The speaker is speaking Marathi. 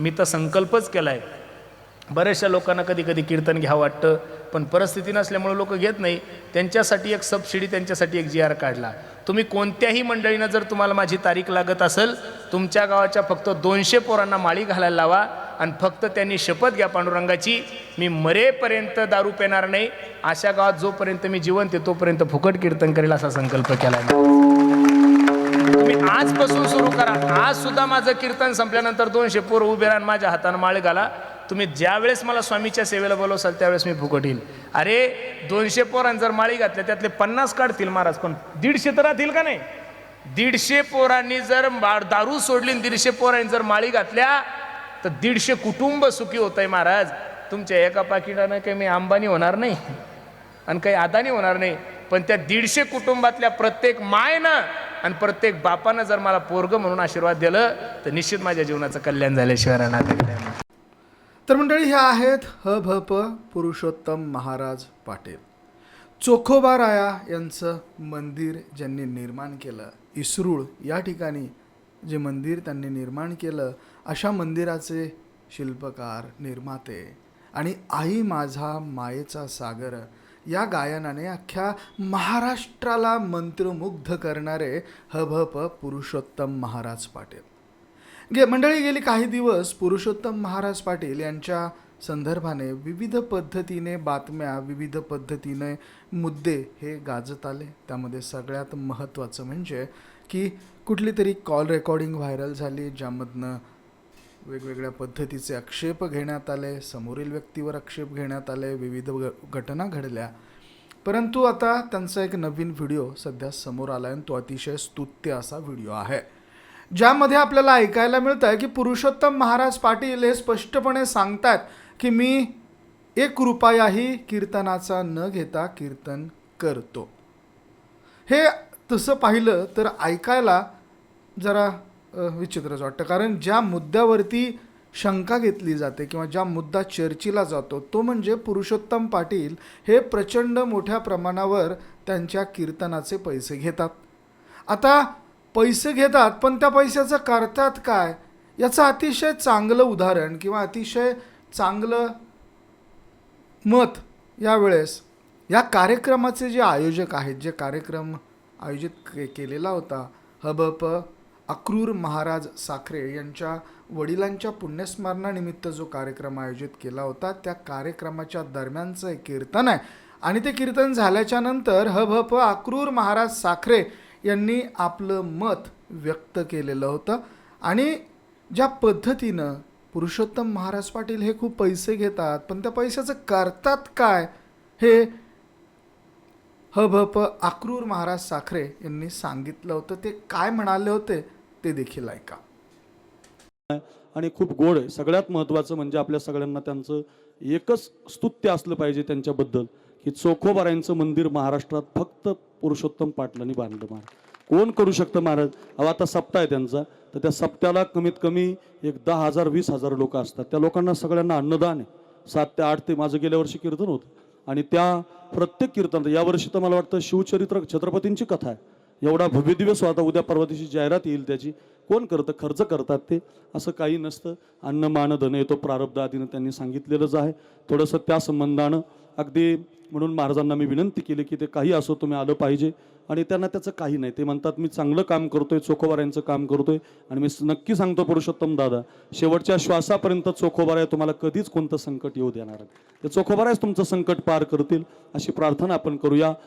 मी तर संकल्पच केला आहे बऱ्याचशा लोकांना कधी कधी कीर्तन घ्यावं वाटतं पण परिस्थिती नसल्यामुळे लोक घेत नाही. त्यांच्यासाठी एक सबसिडी त्यांच्यासाठी एक जी आर काढला. तुम्ही कोणत्याही मंडळीनं जर तुम्हाला माझी तारीख लागत असेल तुमच्या गावाच्या फक्त दोनशे पोरांना माळी घालायला लावा आणि फक्त त्यांनी शपथ घ्या पांडुरंगाची. मी मरेपर्यंत दारू पेणार नाही. अशा गावात जोपर्यंत मी जिवंत आहे तोपर्यंत फुकट कीर्तन करेल असा संकल्प केला आहे आजपासून सुरू करा. आज सुद्धा माझं कीर्तन संपल्यानंतर दोनशे पोर उभे राहून माझ्या हातानं माळे घाला. तुम्ही ज्यावेळेस मला स्वामीच्या सेवेला बोलवसाल त्यावेळेस मी फुकट येईल. अरे दोनशे पोरांनी जर माळी घातल्या त्यातले पन्नास काढतील महाराज पण दीडशे तर राहतील का नाही? दीडशे पोरांनी जर दारू सोडली दीडशे पोरांनी जर माळी घातल्या तर दीडशे कुटुंब सुखी होत आहे महाराज. तुमच्या एका पाकिटानं काही मी अंबानी होणार नाही आणि काही अदानी होणार नाही पण त्या दीडशे कुटुंबातल्या प्रत्येक मायनं आणि प्रत्येक बापानं जर मला पोरग म्हणून आशीर्वाद दिलं तर निश्चित माझ्या जीवनाचं कल्याण झाल्याशिवाय राहणार तर मंडळी ह्या आहेत ह भ प पुरुषोत्तम महाराज पाटील. चोखोबा राया यांचं मंदिर ज्यांनी निर्माण केलं इसरूळ या ठिकाणी जे मंदिर त्यांनी निर्माण केलं अशा मंदिराचे शिल्पकार निर्माते आणि आई माझा मायेचा सागर या गायनाने अख्ख्या महाराष्ट्राला मंत्रमुग्ध करणारे हभप पुरुषोत्तम महाराज पाटील. गे मंडळी गेली काही दिवस पुरुषोत्तम महाराज पाटील यांच्या संदर्भाने विविध पद्धतीने बातम्या विविध पद्धतीने मुद्दे हे गाजत आले. त्यामध्ये सगळ्यात महत्त्वाचं म्हणजे की कुठली तरी कॉल रेकॉर्डिंग व्हायरल झाली ज्यामधनं वेगवेगळ्या पद्धतीचे आक्षेप घेण्यात आले समोरील व्यक्तीवर आक्षेप घेण्यात आले विविध ग- घटना घडल्या. परंतु आता त्यांचा एक नवीन व्हिडिओ सध्या समोर आला आणि तो अतिशय स्तुत्य असा व्हिडिओ आहे. ज्यामध्ये आपल्याला ऐकायला मिळतं आहे की पुरुषोत्तम महाराज पाटील हे स्पष्टपणे सांगतात की मी एक रुपयाही कीर्तनाचा न घेता कीर्तन करतो. हे तसं पाहिलं तर ऐकायला जरा विचित्रच वाटतं. कारण ज्या मुद्द्यावरती शंका घेतली जाते किंवा ज्या मुद्दा चर्चीला जातो तो म्हणजे पुरुषोत्तम पाटील हे प्रचंड मोठ्या प्रमाणावर त्यांच्या कीर्तनाचे पैसे घेतात. आता पैसे घेतात पण त्या पैशाचं करतात काय? याचं अतिशय चांगलं उदाहरण किंवा अतिशय चांगलं मत यावेळेस या कार्यक्रमाचे जे आयोजक आहेत जे कार्यक्रम आयोजित के केलेला होता हबप अक्रूर महाराज साखरे यांच्या वडिलांच्या पुण्यस्मरणानिमित्त जो कार्यक्रम आयोजित केला होता त्या कार्यक्रमाच्या दरम्यानचं एक कीर्तन आहे. आणि ते कीर्तन झाल्याच्यानंतर हबप अक्रूर महाराज साखरे यांनी आपलं मत व्यक्त केलेलं होतं. आणि ज्या पद्धतीनं पुरुषोत्तम महाराज पाटील हे खूप पैसे घेतात पण त्या पैशाचं करतात काय? हे हभप अक्रूर महाराज साखरे यांनी सांगितलं होतं. ते काय म्हणाले होते? ते देखील ऐका. आणि खूप गोड आहे. सगळ्यात महत्त्वाचं म्हणजे आपल्या सगळ्यांना त्यांचं एकच स्तुत्य असलं पाहिजे त्यांच्याबद्दल की चोखोबारायांचं मंदिर महाराष्ट्रात फक्त पुरुषोत्तम पाटलांनी बांधलं महाराज. कोण करू शकतं महाराज? अहो आता सप्ताह आहे त्यांचा. तर त्या सप्त्याला कमीत कमी एक दहा हजार वीस हजार लोक असतात. त्या लोकांना सगळ्यांना अन्नदान आहे. सात ते आठ ते माझं गेल्या वर्षी कीर्तन होतं. आणि त्या प्रत्येक कीर्तन यावर्षी तर मला वाटतं शिवचरित्र छत्रपतींची कथा आहे. एवढा भव्यदिव्य स्वतः उद्या परवा दिवशी जाहिरात येईल त्याची. कोण करतं? खर्च करतात ते. असं काही नसतं. अन्न मान धन येतो प्रारब्ध आदीनं त्यांनी सांगितलेलंच आहे. थोडंसं त्या संबंधानं अगदी म्हणून महाराजांना मी विनंती केली की ते काही असो तुम्ही आलं पाहिजे. आणि त्यांना त्याचं काही नाही. ते म्हणतात मी चांगलं काम करतोय चोखोबाऱ्यांचं काम करतोय. आणि मी नक्की सांगतो पुरुषोत्तम दादा शेवटच्या श्वासापर्यंत चोखोबाऱ्या तुम्हाला कधीच कोणतं संकट येऊ देणार ते चोखोबाऱ्याच तुमचं संकट पार करतील अशी प्रार्थना आपण करूया.